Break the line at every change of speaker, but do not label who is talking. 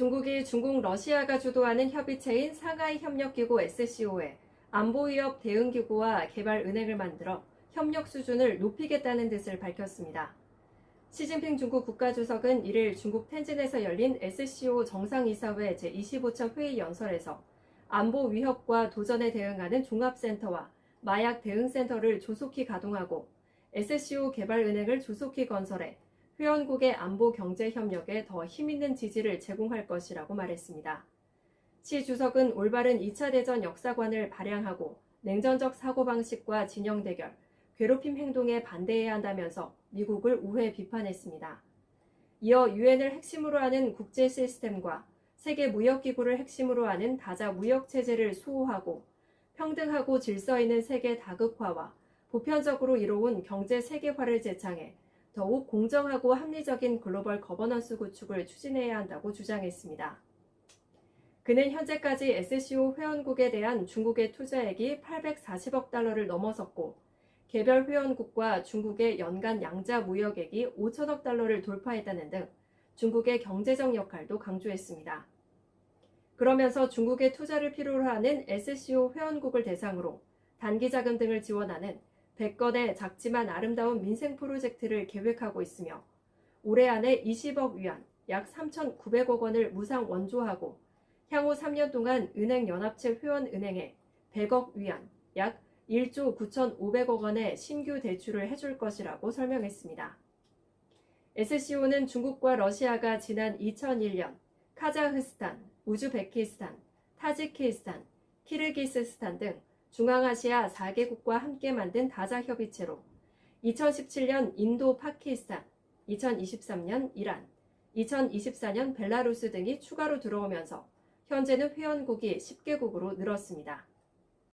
중국이 중국 러시아가 주도하는 협의체인 상하이 협력기구 SCO에 안보 위협 대응 기구와 개발 은행을 만들어 협력 수준을 높이겠다는 뜻을 밝혔습니다. 시진핑 중국 국가주석은 1일 중국 텐진에서 열린 SCO 정상이사회 제25차 회의 연설에서 안보 위협과 도전에 대응하는 종합센터와 마약 대응센터를 조속히 가동하고 SCO 개발은행을 조속히 건설해 회원국의 안보 경제 협력에 더 힘있는 지지를 제공할 것이라고 말했습니다. 시 주석은 올바른 2차 대전 역사관을 발양하고 냉전적 사고방식과 진영 대결, 괴롭힘 행동에 반대해야 한다면서 미국을 우회 비판했습니다. 이어 유엔을 핵심으로 하는 국제 시스템과 세계 무역기구를 핵심으로 하는 다자 무역 체제를 수호하고 평등하고 질서 있는 세계 다극화와 보편적으로 이뤄온 경제 세계화를 제창해 더욱 공정하고 합리적인 글로벌 거버넌스 구축을 추진해야 한다고 주장했습니다. 그는 현재까지 SCO 회원국에 대한 중국의 투자액이 840억 달러를 넘어섰고 개별 회원국과 중국의 연간 양자 무역액이 5천억 달러를 돌파했다는 등 중국의 경제적 역할도 강조했습니다. 그러면서 중국의 투자를 필요로 하는 SCO 회원국을 대상으로 단기 자금 등을 지원하는 100건의 작지만 아름다운 민생 프로젝트를 계획하고 있으며 올해 안에 20억 위안, 약 3,900억 원을 무상 원조하고 향후 3년 동안 은행연합체 회원은행에 100억 위안, 약 1조 9,500억 원의 신규 대출을 해줄 것이라고 설명했습니다. SCO는 중국과 러시아가 지난 2001년 카자흐스탄, 우즈베키스탄, 타지키스탄, 키르기스스탄 등 중앙아시아 4개국과 함께 만든 다자협의체로 2017년 인도 파키스탄, 2023년 이란, 2024년 벨라루스 등이 추가로 들어오면서 현재는 회원국이 10개국으로 늘었습니다.